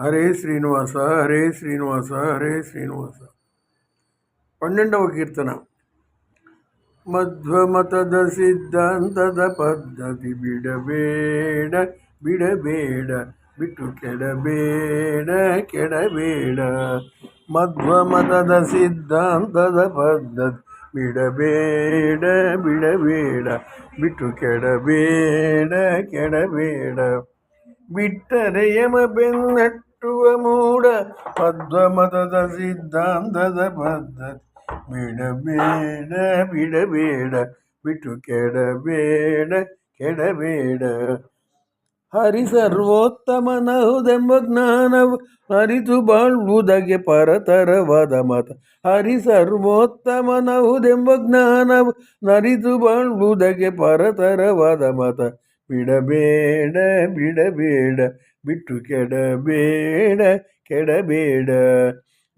హరే ಶ್ರೀನಿವಾಸ హరే ಶ್ರೀನಿವಾಸ హరే ಶ್ರೀನಿವಾಸ. ಪನ್ನೆಂಡವ ಕೀರ್ತನ. ಮಧ್ವಮತದ ಸಿದ್ಧಾಂತದ ಪದ್ಧತಿ ಬಿಡಬೇಡ ಬಿಡಬೇಡ, ಬಿಟ್ಟು ಕೆಡಬೇಡ ಕೆಡಬೇಡ. ಮಧ್ವಮತದ ಸಿದ್ಧಾಂತದ ಪದ್ಧತಿ ಬಿಡಬೇಡ ಬಿಡಬೇಡ, ಬಿಟ್ಟು ಕೆಡಬೇಡ ಕೆಡಬೇಡ. ಬಿಟ್ಟರೆ ಯಮ ಬೆನ್ನಟ್ಟುವ ಮೂಡ ಪದ್ಮಮತದ ಸಿದ್ಧಾಂತದ ಪದ್ಧತಿ. ಬಿಡಬೇಡ ಬಿಡಬೇಡ ಬಿಟ್ಟು ಕೆಡಬೇಡ ಕೆಡಬೇಡ ಹರಿ ಸರ್ವೋತ್ತಮನಹುದೆಂಬ ಜ್ಞಾನವು ಅರಿತು ಬಾಳುವುದಕ್ಕೆ ಪರತರವಾದ ಮತ. ಹರಿ ಸರ್ವೋತ್ತಮನಹುದೆಂಬ ಜ್ಞಾನವು ನರಿತು ಬಾಳುವುದಕ್ಕೆ ಪರತರವಾದ ಮತ. ಬಿಡಬೇಡ ಬಿಡಬೇಡ ಬಿಟ್ಟು ಕೆಡಬೇಡ ಕೆಡಬೇಡ.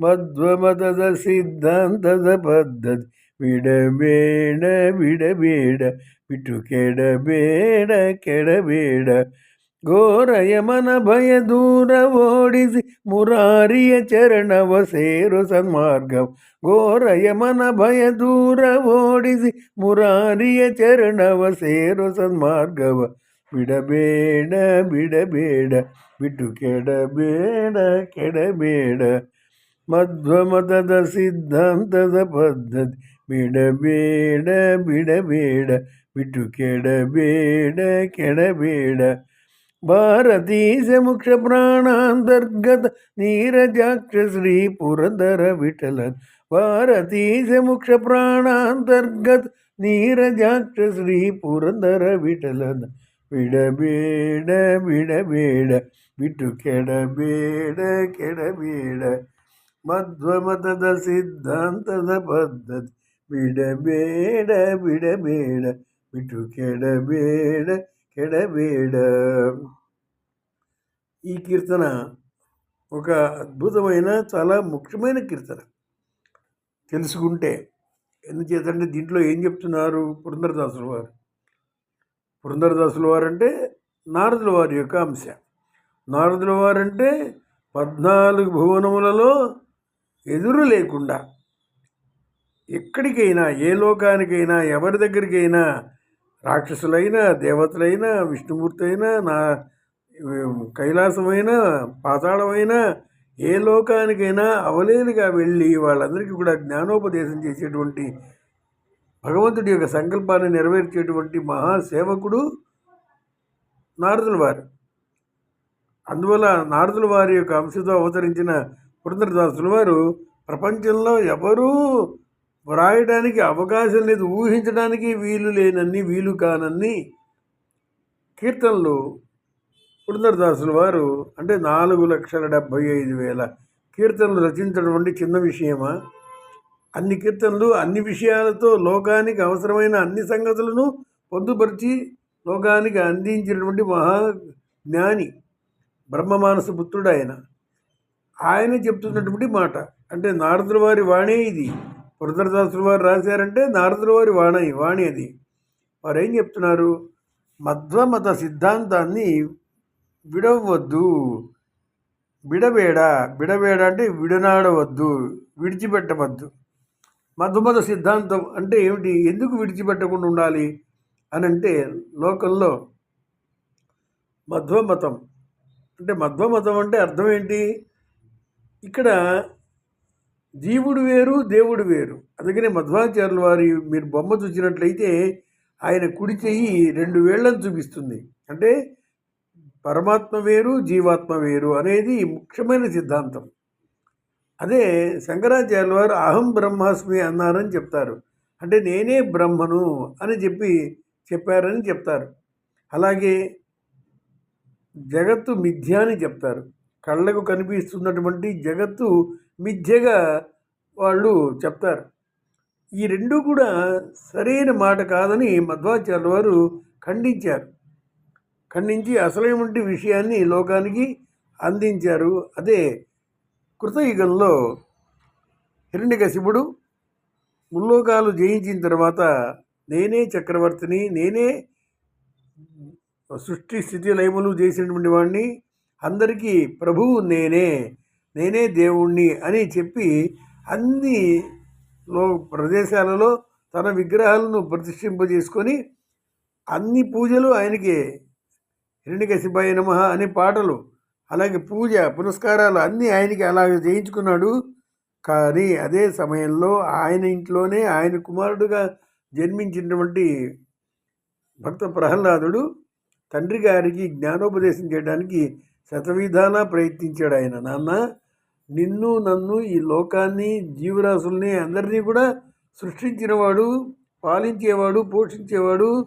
ಮಧ್ವಮತದ ಸಿದ್ಧಾಂತದ ಪದ್ಧತಿ ಬಿಡಬೇಡ ಬಿಡಬೇಡ ಬಿಟ್ಟು ಕೆಡಬೇಡ ಕೆಡಬೇಡ. ಘೋರಯಮನ ಭಯ ದೂರ ಓಡಿಸಿ ಮುರಾರಿಯ ಚರಣವ ಸೇರು ಸನ್ಮಾರ್ಗವ ಘೋರಯಮನ ಭಯ ದೂರ ಓಡಿಸಿ ಮುರಾರಿಯ ಚರಣವ ಸೇರು ಸನ್ಮಾರ್ಗವ ಬಿಡಬೇಡ ಬಿಡಬೇಡ ಬಿಟ್ಟು ಕೆಡಬೇಡ ಕೆಡಬೇಡ ಮಧ್ವಮತದ ಸಿದ್ಧಾಂತದ ಪದ್ಧತಿ ಬಿಡಬೇಡ ಬಿಡಬೇಡ ಬಿಟ್ಟು ಕೆಡಬೇಡ ಕೆಡಬೇಡ ಭಾರತೀಶ ಮುಖ್ಯ ಪ್ರಾಣಾಂತರ್ಗತ ನೀರಜಾಕ್ಷ ಶ್ರೀ ಪುರಂದರ ವಿಠಲ ಭಾರತೀಶ ಮುಖ್ಯ ಪ್ರಾಣಾಂತರ್ಗತ ನೀರಜಾಕ್ಷ ಶ್ರೀ ಪುರಂದರ ವಿಠಲನ ಬಿಡಬೇಡ ಬಿಡಬೇಡ ಬಿಟ್ಟು ಕೆಡಬೇಡ ಕೆಡಬೇಡ ಮಧ್ವಮತದ ಸಿದ್ಧಾಂತದ ಪದ್ಧತಿ ಬಿಡಬೇಡ ಬಿಡಬೇಡ ಬಿಟ್ಟು ಕೆಡಬೇಡ ఎడబేడ ఈ కీర్తన ఒక అద్భుతమైన చాలా ముఖ్యమైన కీర్తన. తెలుసుకుంటే ఎందుచేతంటే దీంట్లో ఏం చెప్తున్నారు పురంధరదాసుల వారు? పురంధరదాసుల వారంటే నారదుల వారి యొక్క అంశ. నారదుల వారంటే పద్నాలుగు భువనములలో ఎదురు లేకుండా ఎక్కడికైనా ఏ లోకానికైనా ఎవరి దగ్గరికైనా రాక్షసులైనా దేవతలైనా విష్ణుమూర్తి అయినా నా కైలాసమైన పాతాళమైన ఏ లోకానికైనా అవలేలుగా వెళ్ళి వాళ్ళందరికీ కూడా జ్ఞానోపదేశం చేసేటువంటి భగవంతుడి యొక్క సంకల్పాన్ని నెరవేర్చేటువంటి మహాసేవకుడు నారదుల వారు. అందువల్ల నారదుల వారి యొక్క అంశతో అవతరించిన పురంధరదాసుల వారు ప్రపంచంలో ఎవరూ వ్రాయడానికి అవకాశం లేదు ఊహించడానికి వీలు లేనన్ని వీలు కానన్ని కీర్తనలు. పురంధరదాసుల వారు అంటే నాలుగు లక్షల డెబ్భై ఐదు వేల కీర్తనలు రచించడం అంటే చిన్న విషయమా? అన్ని కీర్తనలు అన్ని విషయాలతో లోకానికి అవసరమైన అన్ని సంగతులను పొందుపరిచి లోకానికి అందించినటువంటి మహా జ్ఞాని బ్రహ్మమానస పుత్రుడు ఆయన. ఆయన చెప్తున్నటువంటి మాట అంటే నారదుల వారి వాణే ఇది. పురంధరదాసుల వారు రాశారంటే నారదుల వారి వాణి వాణి అది. వారు ఏం చెప్తున్నారు? మధ్వమత సిద్ధాంతాన్ని విడవద్దు. విడబేడ విడబేడ అంటే విడనాడవద్దు విడిచిపెట్టవద్దు. మధ్వమత సిద్ధాంతం అంటే ఏమిటి? ఎందుకు విడిచిపెట్టకుండా ఉండాలి? అని అంటే లోకంలో మధ్వమతం అంటే మధ్వమతం అంటే అర్థం ఏంటి? ఇక్కడ జీవుడు వేరు దేవుడు వేరు. అందుకనే మధ్వాచార్యుల వారి మీరు బొమ్మ చూసినట్లయితే ఆయన కుడి చెయ్యి రెండు వేళ్ళను చూపిస్తుంది. అంటే పరమాత్మ వేరు జీవాత్మ వేరు అనేది ముఖ్యమైన సిద్ధాంతం. అదే శంకరాచార్యుల వారు అహం బ్రహ్మాస్మి అన్నారని చెప్తారు. అంటే నేనే బ్రహ్మను అని చెప్పి చెప్పారని చెప్తారు. అలాగే జగత్తు మిథ్య అని చెప్తారు. కళ్ళకు కనిపిస్తున్నటువంటి జగత్తు మిథ్యగా వాళ్ళు చెప్తారు. ఈ రెండు కూడా సరైన మాట కాదని మధ్వాచార్యుల వారు ఖండించారు. ఖండించి అసలైనటువంటి విషయాన్ని లోకానికి అందించారు. అదే కృతయుగంలో హిరణ్యకశిపుడు ముల్లోకాలు జయించిన తర్వాత నేనే చక్రవర్తిని నేనే సృష్టి స్థితి లయములు చేసినటువంటి వాడిని అందరికీ ప్రభువు నేనే నేనే దేవుణ్ణి అని చెప్పి అన్ని లో ప్రదేశాలలో తన విగ్రహాలను ప్రతిష్ఠింపజేసుకొని అన్ని పూజలు ఆయనకి. హిరణ్యకశిపాయ నమ అనే పాటలు అలాగే పూజ పునస్కారాలు అన్నీ ఆయనకి అలాగే చేయించుకున్నాడు. కానీ అదే సమయంలో ఆయన ఇంట్లోనే ఆయన కుమారుడుగా జన్మించినటువంటి భక్త ప్రహ్లాదుడు తండ్రి గారికి జ్ఞానోపదేశం చేయడానికి శతవిధాలా ప్రయత్నించాడు ఆయన. నాన్న నిన్ను నన్ను ఈ లోకాన్ని జీవరాశుల్ని అందరినీ కూడా సృష్టించినవాడు పాలించేవాడు పోషించేవాడు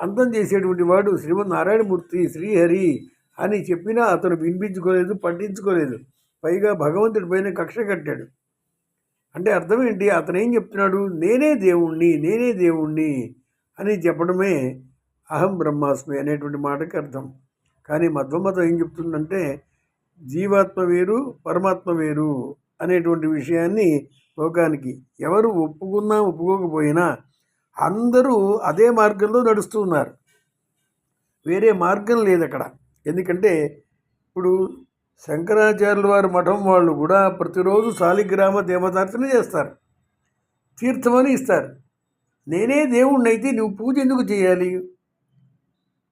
అంతం చేసేటువంటి వాడు శ్రీమన్నారాయణమూర్తి శ్రీహరి అని చెప్పినా అతను వినిపించుకోలేదు పట్టించుకోలేదు పైగా భగవంతుడి పైన కక్ష కట్టాడు. అంటే అర్థం ఏంటి? అతను ఏం చెప్తున్నాడు? నేనే దేవుణ్ణి నేనే దేవుణ్ణి అని చెప్పడమే అహం బ్రహ్మాస్మి అనేటువంటి మాటకి అర్థం. కానీ మధ్వమతం ఏం చెప్తుందంటే జీవాత్మ వేరు పరమాత్మ వేరు అనేటువంటి విషయాన్ని లోకానికి ఎవరు ఒప్పుకున్నా ఒప్పుకోకపోయినా అందరూ అదే మార్గంలో నడుస్తున్నారు వేరే మార్గం లేదు అక్కడ ఎందుకంటే ఇప్పుడు శంకరాచార్యుల వారి మఠం వాళ్ళు కూడా ప్రతిరోజు శాలిగ్రామ దేవతార్చన చేస్తారు. తీర్థమని ఇస్తారు. నేనే దేవుణ్ణి అయితే నువ్వు పూజ ఎందుకు చేయాలి?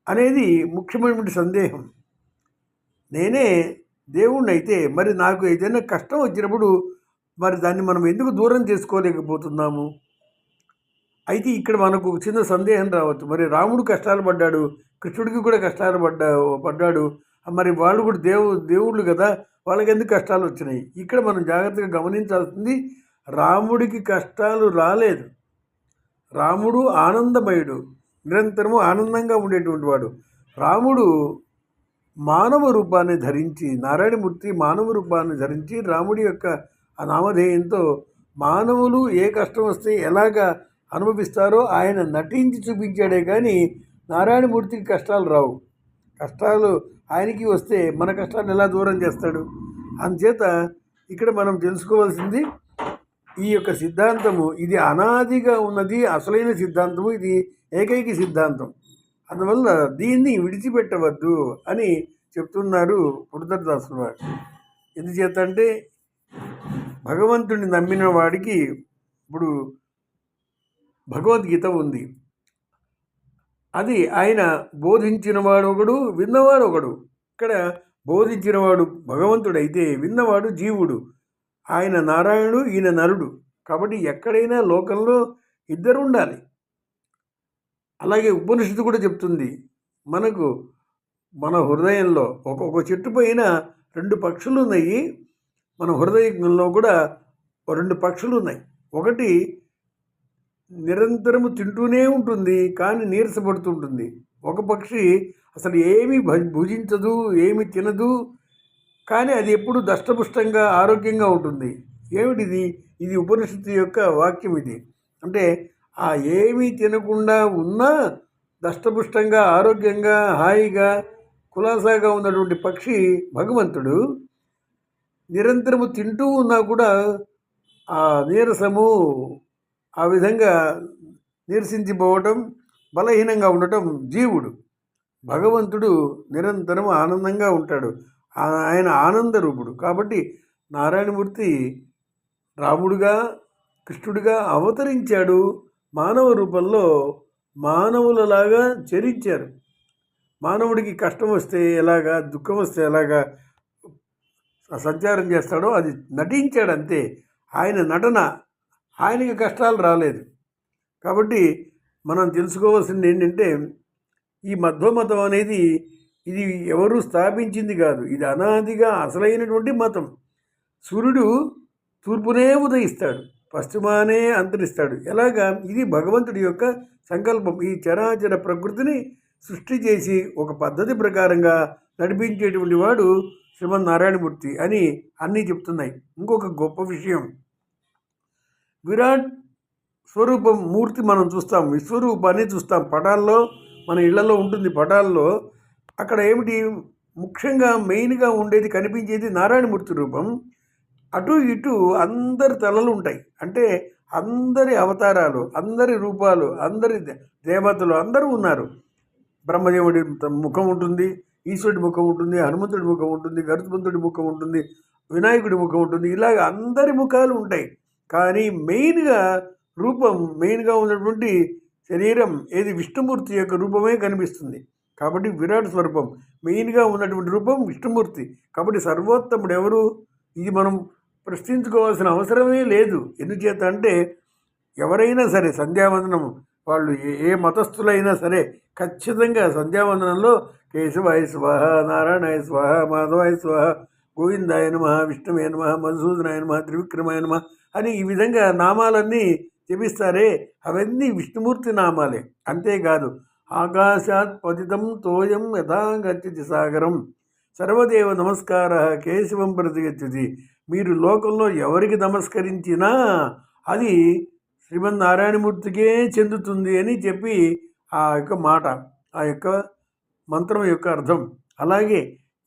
అనేది ముఖ్యమైనటువంటి సందేహం. నేనే దేవుణ్ణి అయితే మరి నాకు ఏదైనా కష్టం వచ్చినప్పుడు మరి దాన్ని మనం ఎందుకు దూరం చేసుకోలేకపోతున్నాము? అయితే ఇక్కడ మనకు చిన్న సందేహం రావచ్చు. మరి రాముడు కష్టాలు పడ్డాడు కృష్ణుడికి కూడా కష్టాలు పడ్డా పడ్డాడు. మరి వాళ్ళు కూడా దేవు దేవుళ్ళు కదా వాళ్ళకి ఎందుకు కష్టాలు వచ్చినాయి? ఇక్కడ మనం జాగ్రత్తగా గమనించాల్సింది రాముడికి కష్టాలు రాలేదు. రాముడు ఆనందమయుడు నిరంతరము ఆనందంగా ఉండేటువంటి వాడు. రాముడు మానవ రూపాన్ని ధరించి నారాయణమూర్తి మానవ రూపాన్ని ధరించి రాముడి యొక్క ఆ నామధేయంతో మానవులు ఏ కష్టం వస్తే ఎలాగా అనుభవిస్తారో ఆయన నటించి చూపించాడే కానీ నారాయణమూర్తికి కష్టాలు రావు. కష్టాలు ఆయనకి వస్తే మన కష్టాలు ఎలా దూరం చేస్తాడు? అందుచేత ఇక్కడ మనం తెలుసుకోవాల్సింది ఈ యొక్క సిద్ధాంతము. ఇది అనాదిగా ఉన్నది అసలైన సిద్ధాంతము. ఇది ఏకైక సిద్ధాంతం. అందువల్ల దీన్ని విడిచిపెట్టవద్దు అని చెప్తున్నారు పురుధరదాసులు వారు ఎందుచేత అంటే భగవంతుడిని నమ్మిన వాడికి ఇప్పుడు భగవద్గీత ఉంది. అది ఆయన బోధించినవాడు ఒకడు విన్నవాడు ఒకడు. ఇక్కడ బోధించినవాడు భగవంతుడైతే విన్నవాడు జీవుడు. ఆయన నారాయణుడు ఈయన నరుడు. కాబట్టి ఎక్కడైనా లోకంలో ఇద్దరు ఉండాలి అలాగే ఉపనిషత్తు కూడా చెప్తుంది. మనకు మన హృదయంలో ఒక్కొక్క చెట్టు పైన రెండు పక్షులు ఉన్నాయి మన హృదయంలో కూడా రెండు పక్షులు ఉన్నాయి ఒకటి నిరంతరము తింటూనే ఉంటుంది కానీ నీరసపడుతుంటుంది. ఒక పక్షి అసలు ఏమీ భుజించదు ఏమి తినదు కానీ అది ఎప్పుడు దష్టపుష్టంగా ఆరోగ్యంగా ఉంటుంది. ఏమిటిది? ఇది ఉపనిషత్తు యొక్క వాక్యం ఇది. అంటే ఆ ఏమీ తినకుండా ఉన్నా దష్టపుష్టంగా ఆరోగ్యంగా హాయిగా కులాసాగా ఉన్నటువంటి పక్షి భగవంతుడు నిరంతరము తింటూ ఉన్నా కూడా ఆ నీరసము ఆ విధంగా నీరసించిపోవటం బలహీనంగా ఉండటం జీవుడు. భగవంతుడు నిరంతరం ఆనందంగా ఉంటాడు. ఆయన ఆనంద రూపుడు. కాబట్టి నారాయణమూర్తి రాముడుగా కృష్ణుడిగా అవతరించాడు. మానవ రూపంలో మానవులలాగా చరించారు. మానవుడికి కష్టం వస్తే ఎలాగా దుఃఖం వస్తే ఎలాగా సంచారం చేస్తాడో అది నటించాడు అంతే. ఆయన నటన ఆయనకి కష్టాలు రాలేదు. కాబట్టి మనం తెలుసుకోవాల్సింది ఏంటంటే ఈ మధ్వమతం అనేది ఇది ఎవరు స్థాపించింది కాదు. ఇది అనాదిగా అసలైనటువంటి మతం. సూర్యుడు తూర్పునే ఉదయిస్తాడు. పశ్చిమానే అంతరిస్తాడు. ఎలాగా? ఇది భగవంతుడి యొక్క సంకల్పం. ఈ చరాచర ప్రకృతిని సృష్టి చేసి ఒక పద్ధతి ప్రకారంగా నడిపించేటువంటి వాడు శ్రీమన్నారాయణమూర్తి అని అన్నీ చెప్తున్నాయి. ఇంకొక గొప్ప విషయం. విరాట్ స్వరూపం మూర్తి మనం చూస్తాం. విశ్వరూపాన్ని చూస్తాం. పటాల్లో మన ఇళ్ళలో ఉంటుంది పటాల్లో. అక్కడ ఏమిటి? ముఖ్యంగా మెయిన్గా ఉండేది కనిపించేది నారాయణమూర్తి రూపం. అటు ఇటు అందరి తలలు ఉంటాయి. అంటే అందరి అవతారాలు అందరి రూపాలు అందరి దేవతలు అందరూ ఉన్నారు. బ్రహ్మదేవుడి ముఖం ఉంటుంది ఈశ్వరుడి ముఖం ఉంటుంది హనుమంతుడి ముఖం ఉంటుంది గరుత్మంతుడి ముఖం ఉంటుంది వినాయకుడి ముఖం ఉంటుంది ఇలాగ అందరి ముఖాలు ఉంటాయి. కానీ మెయిన్గా రూపం మెయిన్గా ఉన్నటువంటి శరీరం ఏది విష్ణుమూర్తి యొక్క రూపమే కనిపిస్తుంది. కాబట్టి విరాట్ స్వరూపం మెయిన్గా ఉన్నటువంటి రూపం విష్ణుమూర్తి. కాబట్టి సర్వోత్తముడు ఎవరు? ఇది మనం ప్రశ్నించుకోవాల్సిన అవసరమే లేదు. ఎందుచేత అంటే ఎవరైనా సరే సంధ్యావందనం వాళ్ళు ఏ ఏ మతస్థులైనా సరే ఖచ్చితంగా సంధ్యావందనంలో కేశవాయ స్వాహ నారాయణాయ స్వాహ మాధవాయ స్వాహ గోవిందాయ నమ విష్ణువే నమ మధుసూదనాయ నమ త్రివిక్రమాయ నమ అని ఈ విధంగా నామాలన్నీ జపిస్తారే అవన్నీ విష్ణుమూర్తి నామాలే. అంతేకాదు ఆకాశాత్ పతితం తోయం యథా సాగరం. సర్వదేవ నమస్కార కేశవం ప్రతిగచ్చతి. మీరు లోకంలో ఎవరికి నమస్కరించినా అది శ్రీమన్నారాయణమూర్తికే చెందుతుంది అని చెప్పి ఆ యొక్క మాట ఆ యొక్క మంత్రం యొక్క అర్థం. అలాగే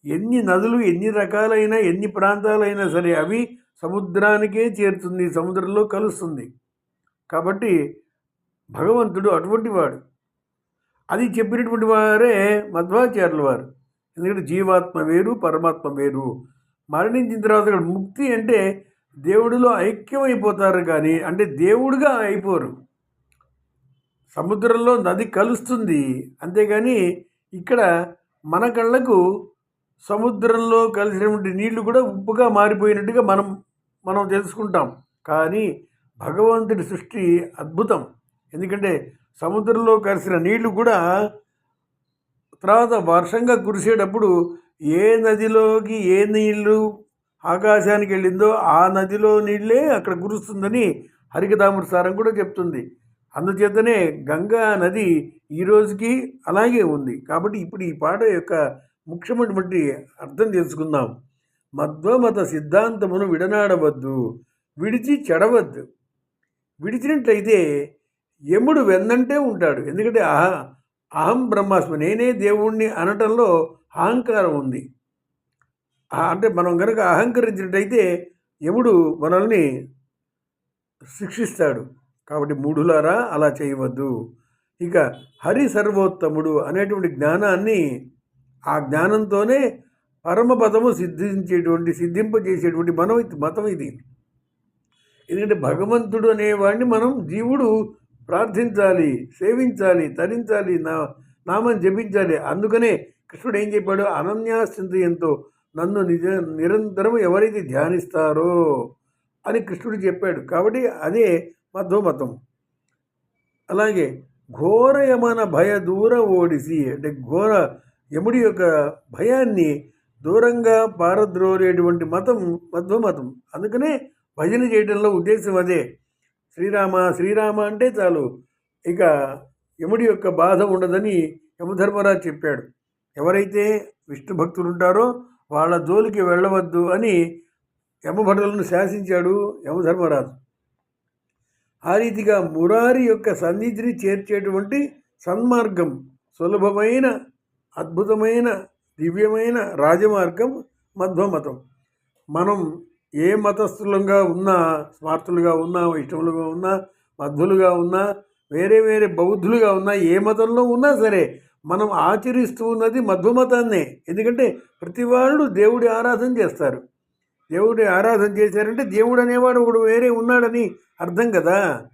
ఎన్ని నదులు ఎన్ని రకాలైన ఎన్ని ప్రాంతాలైనా సరే అవి సముద్రానికే చేరుతుంది సముద్రంలో కలుస్తుంది. కాబట్టి భగవంతుడు అటువంటి వాడు. అది చెప్పినటువంటి వారే మధ్వాచార్యుల వారు. ఎందుకంటే జీవాత్మ వేరు పరమాత్మ వేరు. మరణించిన తర్వాత ఇక్కడ ముక్తి అంటే దేవుడిలో ఐక్యమైపోతారు కానీ అంటే దేవుడిగా అయిపోరు. సముద్రంలో నది కలుస్తుంది. అంతేగాని ఇక్కడ మన కళ్ళకు సముద్రంలో కలిసినటువంటి నీళ్ళు కూడా ఉప్పుగా మారిపోయినట్టుగా మనం మనం తెలుసుకుంటాం. కానీ భగవంతుడి సృష్టి అద్భుతం. ఎందుకంటే సముద్రంలో కలిసిన నీళ్ళు కూడా తర్వాత వర్షంగా కురిసేటప్పుడు ఏ నదిలోకి ఏ నీళ్ళు ఆకాశానికి వెళ్ళిందో ఆ నదిలో నీళ్ళే అక్కడ కురుస్తుందని హరికదాముడు సారం కూడా చెప్తుంది. అందుచేతనే గంగా నది ఈ రోజుకి అలాగే ఉంది. కాబట్టి ఇప్పుడు ఈ పాట యొక్క ముఖ్యమైనటువంటి అర్థం తెలుసుకుందాం. మధ్వమత సిద్ధాంతమును విడనాడవద్దు విడిచి చెడవద్దు. విడిచినట్లయితే యముడు వెన్నంటే ఉంటాడు. ఎందుకంటే ఆహా అహం బ్రహ్మాస్మి నేనే దేవుణ్ణి అనటంలో అహంకారం ఉంది. అంటే మనం కనుక అహంకరించినట్టయితే యముడు మనల్ని శిక్షిస్తాడు. కాబట్టి మూఢులారా అలా చేయవద్దు. ఇక హరి సర్వోత్తముడు అనేటువంటి జ్ఞానాన్ని ఆ జ్ఞానంతోనే పరమపదము సిద్ధించేటువంటి సిద్ధింపజేసేటువంటి మనం మతం ఇది ఎందుకంటే భగవంతుడు అనేవాడిని మనం జీవుడు ప్రార్థించాలి సేవించాలి తరించాలి నా నామం జపించాలి. అందుకనే కృష్ణుడు ఏం చెప్పాడు? అనన్యాశ్చింతయంతో నన్ను నిజ నిరంతరం ఎవరైతే ధ్యానిస్తారో అని కృష్ణుడు చెప్పాడు. కాబట్టి అదే మధ్వమతం. అలాగే ఘోర యమన భయ దూర ఓడిసి అంటే ఘోర యముడి యొక్క భయాన్ని దూరంగా పారద్రోలేటువంటి మతం మధ్వమతం. అందుకనే భజన చేయడంలో ఉద్దేశం అదే. శ్రీరామ శ్రీరామ అంటే చాలు. ఇక యముడి యొక్క బాధ ఉండదని యమధర్మరాజు చెప్పాడు. ఎవరైతే విష్ణు భక్తులు ఉంటారో వాళ్ళ జోలికి వెళ్ళవద్దు అని యమభటులను శాసించాడు యమధర్మరాజు. ఆ రీతిగా మురారి యొక్క సన్నిధిని చేర్చేటువంటి సన్మార్గం సులభమైన అద్భుతమైన దివ్యమైన రాజమార్గం మధ్వమతం. మనం ఏ మతస్థులంగా ఉన్నా స్వార్థులుగా ఉన్నా వైష్ణవులుగా ఉన్నా మధ్వులుగా ఉన్నా వేరే వేరే బౌద్ధులుగా ఉన్నా ఏ మతంలో ఉన్నా సరే మనం ఆచరిస్తూ ఉన్నది మధ్వమతాన్నే ఎందుకంటే ప్రతి వాళ్ళు దేవుడి ఆరాధన చేస్తారు. దేవుడి ఆరాధన చేశారంటే దేవుడు అనేవాడు ఒకడు వేరే ఉన్నాడని అర్థం కదా.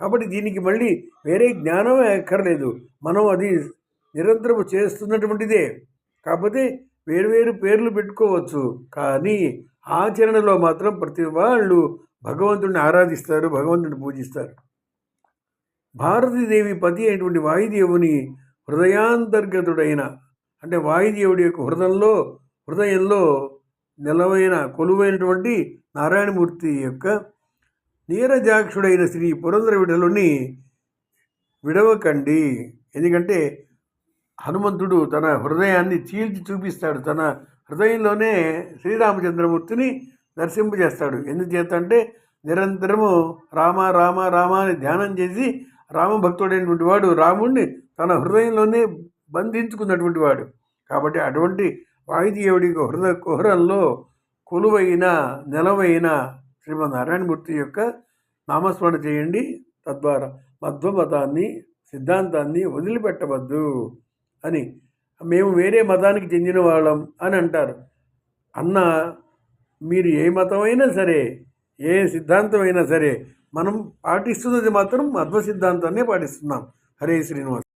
కాబట్టి దీనికి మళ్ళీ వేరే జ్ఞానం ఎక్కర్లేదు. మనం అది నిరంతరం చేస్తున్నటువంటిదే. కాకపోతే వేరు పేర్లు పెట్టుకోవచ్చు. కానీ ఆచరణలో మాత్రం ప్రతి వాళ్ళు భగవంతుడిని ఆరాధిస్తారు భగవంతుడిని పూజిస్తారు. భారతీదేవి పతి అయినటువంటి వాయుదేవుని హృదయాంతర్గతుడైన అంటే వాయుదేవుడి యొక్క హృదయంలో హృదయంలో నిలవైన కొలువైనటువంటి నారాయణమూర్తి యొక్క నీరజాక్షుడైన శ్రీ పురంధర విడలుని విడవకండి. ఎందుకంటే హనుమంతుడు తన హృదయాన్ని చీల్చి చూపిస్తాడు తన హృదయంలోనే శ్రీరామచంద్రమూర్తిని దర్శింపజేస్తాడు ఎందుచేతంటే నిరంతరము రామ రామ రామ అని ధ్యానం చేసి రామభక్తుడైనటువంటి వాడు రాముణ్ణి తన హృదయంలోనే బంధించుకున్నటువంటి వాడు. కాబట్టి అటువంటి వాయుదేవుడి హృదయ కుహరంలో కొలువైన నెలవైన శ్రీమన్నారాయణమూర్తి యొక్క నామస్మరణ చేయండి. తద్వారా మధ్వమతాన్ని సిద్ధాంతాన్ని వదిలిపెట్టవద్దు అని మేము వేరే మతానికి చెందిన వాళ్ళం అని అంటారు. అన్న మీరు ఏ మతమైనా సరే ఏ సిద్ధాంతమైనా సరే మనం పాటిస్తున్నది మాత్రం మధ్వ సిద్ధాంతాన్నే పాటిస్తున్నాం. హరే శ్రీనివాస్.